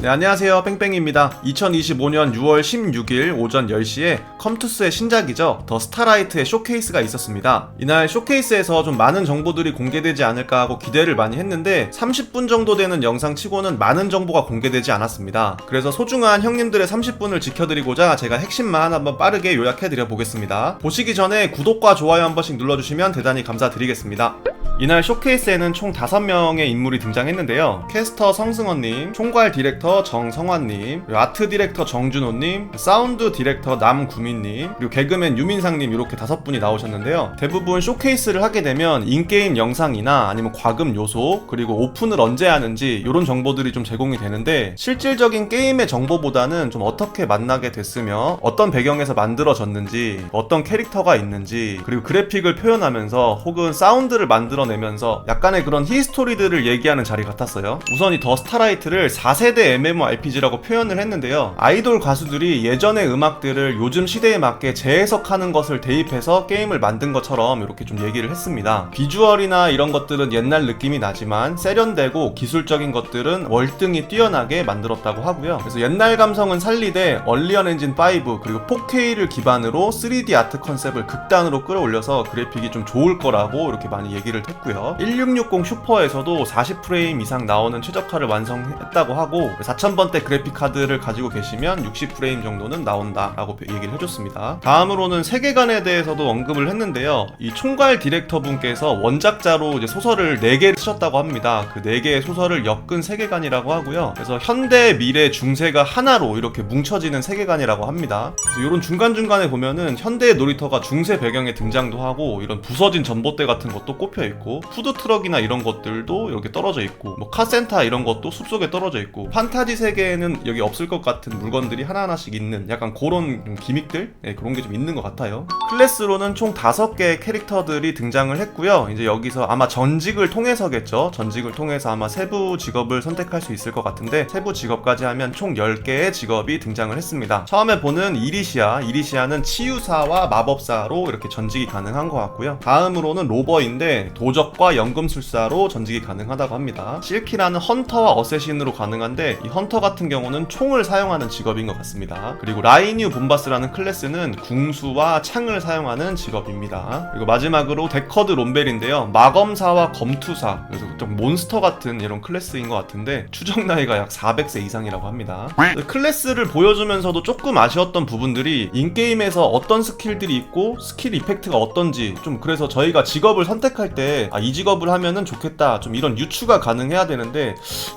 네, 안녕하세요. 뺑뺑입니다. 2025년 6월 16일 오전 10시에 컴투스의 신작이죠. 더 스타라이트의 쇼케이스가 있었습니다. 이날 쇼케이스에서 좀 많은 정보들이 공개되지 않을까 하고 기대를 많이 했는데 30분 정도 되는 영상 치고는 많은 정보가 공개되지 않았습니다. 그래서 소중한 형님들의 30분을 지켜드리고자 제가 핵심만 한번 빠르게 요약해드려 보겠습니다. 보시기 전에 구독과 좋아요 한 번씩 눌러주시면 대단히 감사드리겠습니다. 이날 쇼케이스에는 총 5명의 인물이 등장했는데요. 캐스터 성승원님, 총괄 디렉터 정성환님, 아트 디렉터 정준호님, 사운드 디렉터 남구민님, 그리고 개그맨 유민상님 이렇게 다섯 분이 나오셨는데요. 대부분 쇼케이스를 하게 되면 인게임 영상이나 아니면 과금 요소, 그리고 오픈을 언제 하는지 이런 정보들이 좀 제공이 되는데 실질적인 게임의 정보보다는 좀 어떻게 만나게 됐으며 어떤 배경에서 만들어졌는지 어떤 캐릭터가 있는지 그리고 그래픽을 표현하면서 혹은 사운드를 만들어 내면서 약간의 그런 히스토리들을 얘기하는 자리 같았어요. 우선 이 더 스타라이트를 4세대 MMORPG라고 표현을 했는데요. 아이돌 가수들이 예전의 음악들을 요즘 시대에 맞게 재해석하는 것을 대입해서 게임을 만든 것처럼 이렇게 좀 얘기를 했습니다. 비주얼이나 이런 것들은 옛날 느낌이 나지만 세련되고 기술적인 것들은 월등히 뛰어나게 만들었다고 하고요. 그래서 옛날 감성은 살리되 얼리언 엔진 5 그리고 4K를 기반으로 3D 아트 컨셉을 극단으로 끌어올려서 그래픽이 좀 좋을 거라고 이렇게 많이 얘기를 했 고요. 1660 슈퍼에서도 40프레임 이상 나오는 최적화를 완성했다고 하고 4000번대 그래픽 카드를 가지고 계시면 60프레임 정도는 나온다라고 얘기를 해줬습니다. 다음으로는 세계관에 대해서도 언급을 했는데요. 이 총괄 디렉터 분께서 원작자로 소설을 4개를 쓰셨다고 합니다. 그 4개의 소설을 엮은 세계관이라고 하고요. 그래서 현대, 미래, 중세가 하나로 이렇게 뭉쳐지는 세계관이라고 합니다. 이런 중간중간에 보면은 현대의 놀이터가 중세 배경에 등장도 하고 이런 부서진 전봇대 같은 것도 꼽혀 있고 푸드 트럭이나 이런 것들도 이렇게 떨어져 있고 뭐 카센터 이런 것도 숲속에 떨어져 있고 판타지 세계에는 여기 없을 것 같은 물건들이 하나하나씩 있는 약간 그런 좀 기믹들 네, 그런 게 좀 있는 것 같아요. 클래스로는 총 5개의 캐릭터들이 등장을 했고요. 이제 여기서 아마 전직을 통해서겠죠. 전직을 통해서 아마 세부 직업을 선택할 수 있을 것 같은데 세부 직업까지 하면 총 10개의 직업이 등장을 했습니다. 처음에 보는 이리시아, 이리시아는 치유사와 마법사로 이렇게 전직이 가능한 것 같고요. 다음으로는 로버인데 도 적과 연금술사로 전직이 가능하다고 합니다. 실키라는 헌터와 어쌔신으로 가능한데 이 헌터 같은 경우는 총을 사용하는 직업인 것 같습니다. 그리고 라이뉴 본바스라는 클래스는 궁수와 창을 사용하는 직업입니다. 그리고 마지막으로 데커드 롬벨인데요. 마검사와 검투사 그래서 좀 몬스터 같은 이런 클래스인 것 같은데 추정 나이가 약 400세 이상이라고 합니다. 클래스를 보여주면서도 조금 아쉬웠던 부분들이 인게임에서 어떤 스킬들이 있고 스킬 이펙트가 어떤지 좀 그래서 저희가 직업을 선택할 때 아 이 직업을 하면은 좋겠다 좀 이런 유추가 가능해야 되는데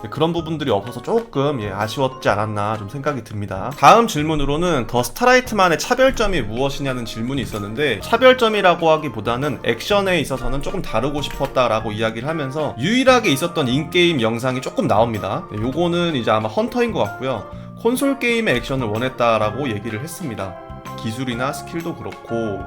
그런 부분들이 없어서 조금 예, 아쉬웠지 않았나 좀 생각이 듭니다. 다음 질문으로는 더 스타라이트만의 차별점이 무엇이냐는 질문이 있었는데 차별점이라고 하기보다는 액션에 있어서는 조금 다루고 싶었다라고 이야기를 하면서 유 일하게 있었던 인게임 영상이 조금 나옵니다. 네, 요거는 이제 아마 헌터인 것 같고요. 콘솔 게임의 액션을 원했다라고 얘기를 했습니다. 기술이나 스킬도 그렇고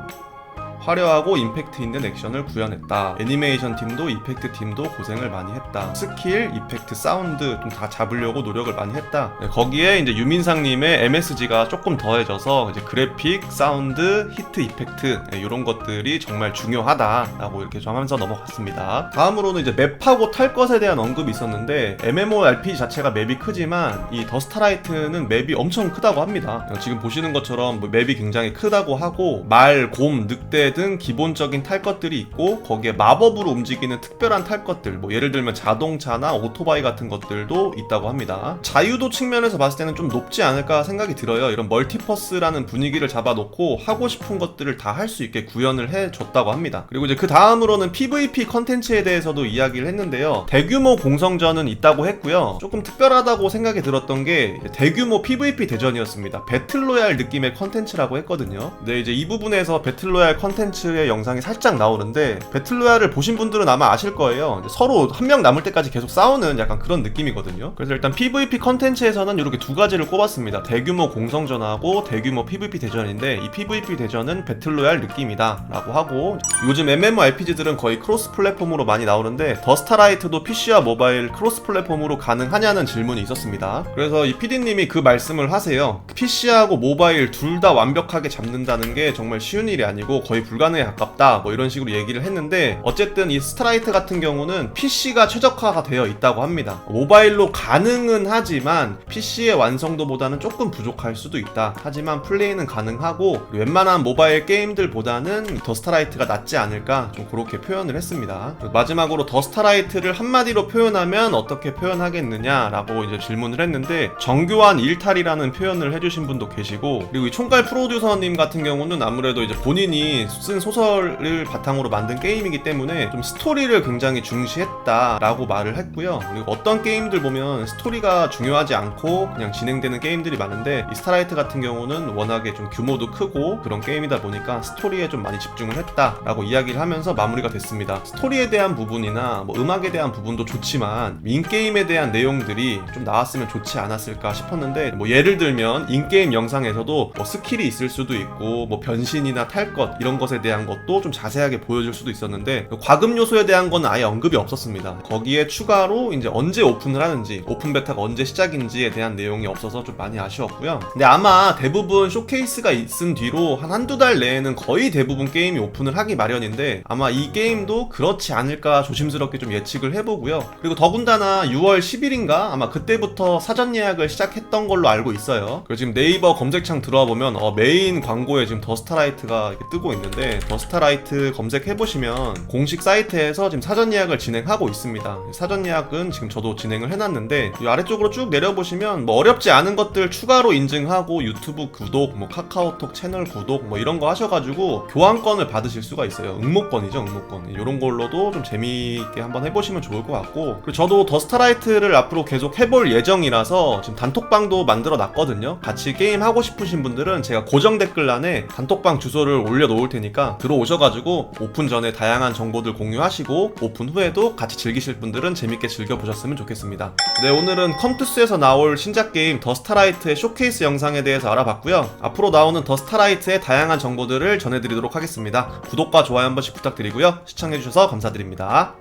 화려하고 임팩트 있는 액션을 구현했다. 애니메이션 팀도 이펙트 팀도 고생을 많이 했다. 스킬, 이펙트, 사운드 좀 다 잡으려고 노력을 많이 했다. 네, 거기에 이제 유민상님의 MSG가 조금 더해져서 이제 그래픽, 사운드, 히트 이펙트 이런 것들이 정말 중요하다라고 이렇게 정하면서 넘어갔습니다. 다음으로는 이제 맵하고 탈 것에 대한 언급이 있었는데 MMORPG 자체가 맵이 크지만 이 더스타라이트는 맵이 엄청 크다고 합니다. 지금 보시는 것처럼 뭐 맵이 굉장히 크다고 하고 말, 곰, 늑대 등 기본적인 탈 것들이 있고 거기에 마법으로 움직이는 특별한 탈 것들 뭐 예를 들면 자동차나 오토바이 같은 것들도 있다고 합니다. 자유도 측면에서 봤을 때는 좀 높지 않을까 생각이 들어요. 이런 멀티퍼스라는 분위기를 잡아놓고 하고 싶은 것들을 다 할 수 있게 구현을 해줬다고 합니다. 그리고 이제 그 다음으로는 PVP 컨텐츠에 대해서도 이야기를 했는데요. 대규모 공성전은 있다고 했고요. 조금 특별하다고 생각이 들었던 게 대규모 PVP 대전이었습니다. 배틀로얄 느낌의 컨텐츠라고 했거든요. 근데 이제 이 부분에서 배틀로얄 컨텐츠 의 영상이 살짝 나오는데 배틀로얄을 보신 분들은 아마 아실 거예요. 서로 한 명 남을 때까지 계속 싸우는 약간 그런 느낌이거든요. 그래서 일단 PVP 컨텐츠에서는 이렇게 두 가지를 꼽았습니다. 대규모 공성전하고 대규모 PVP 대전인데 이 PVP 대전은 배틀로얄 느낌이다 라고 하고 요즘 MMORPG들은 거의 크로스 플랫폼으로 많이 나오는데 더스타라이트도 PC와 모바일 크로스 플랫폼으로 가능하냐는 질문이 있었습니다. 그래서 이 PD님이 그 말씀을 하세요. PC하고 모바일 둘 다 완벽하게 잡는다는 게 정말 쉬운 일이 아니고 거의 불 가능에 가깝다 뭐 이런 식으로 얘기를 했는데 어쨌든 이 스트라이트 같은 경우는 PC가 최적화가 되어 있다고 합니다. 모바일로 가능은 하지만 PC의 완성도보다는 조금 부족할 수도 있다. 하지만 플레이는 가능하고 웬만한 모바일 게임들보다는 더 스타라이트가 낫지 않을까 좀 그렇게 표현을 했습니다. 마지막으로 더 스타라이트를 한마디로 표현하면 어떻게 표현하겠느냐라고 이제 질문을 했는데 정교한 일탈이라는 표현을 해주신 분도 계시고 그리고 이 총괄 프로듀서님 같은 경우는 아무래도 이제 본인이 쓴 소설을 바탕으로 만든 게임이기 때문에 좀 스토리를 굉장히 중시했다라고 말을 했고요. 그리고 어떤 게임들 보면 스토리가 중요하지 않고 그냥 진행되는 게임들이 많은데 이 스타라이트 같은 경우는 워낙에 좀 규모도 크고 그런 게임이다 보니까 스토리에 좀 많이 집중을 했다라고 이야기를 하면서 마무리가 됐습니다. 스토리에 대한 부분이나 뭐 음악에 대한 부분도 좋지만 인게임에 대한 내용들이 좀 나왔으면 좋지 않았을까 싶었는데 뭐 예를 들면 인게임 영상에서도 뭐 스킬이 있을 수도 있고 뭐 변신이나 탈 것 이런 것에 대한 것도 좀 자세하게 보여줄 수도 있었는데 그 과금 요소에 대한 건 아예 언급이 없었습니다. 거기에 추가로 이제 언제 오픈을 하는지 오픈 베타가 언제 시작인지에 대한 내용이 없어서 좀 많이 아쉬웠고요. 근데 아마 대부분 쇼케이스가 있은 뒤로 한 한두 달 내에는 거의 대부분 게임이 오픈을 하기 마련인데 아마 이 게임도 그렇지 않을까 조심스럽게 좀 예측을 해보고요. 그리고 더군다나 6월 10일인가 아마 그때부터 사전 예약을 시작했던 걸로 알고 있어요. 그리고 지금 네이버 검색창 들어와 보면 어, 메인 광고에 지금 더스타라이트가 뜨고 있는데 더 스타라이트 검색해 보시면 공식 사이트에서 지금 사전 예약을 진행하고 있습니다. 사전 예약은 지금 저도 진행을 해놨는데 이 아래쪽으로 쭉 내려보시면 뭐 어렵지 않은 것들 추가로 인증하고 유튜브 구독, 뭐 카카오톡 채널 구독 뭐 이런 거 하셔가지고 교환권을 받으실 수가 있어요. 응모권이죠, 응모권. 이런 걸로도 좀 재미있게 한번 해보시면 좋을 것 같고 그리고 저도 더 스타라이트를 앞으로 계속 해볼 예정이라서 지금 단톡방도 만들어 놨거든요. 같이 게임 하고 싶으신 분들은 제가 고정 댓글란에 단톡방 주소를 올려놓을 테 니까 들어오셔가지고 오픈 전에 다양한 정보들 공유하시고 오픈 후에도 같이 즐기실 분들은 재밌게 즐겨보셨으면 좋겠습니다. 네, 오늘은 컴투스에서 나올 신작 게임 더 스타라이트의 쇼케이스 영상에 대해서 알아봤고요. 앞으로 나오는 더 스타라이트의 다양한 정보들을 전해드리도록 하겠습니다. 구독과 좋아요 한 번씩 부탁드리고요. 시청해주셔서 감사드립니다.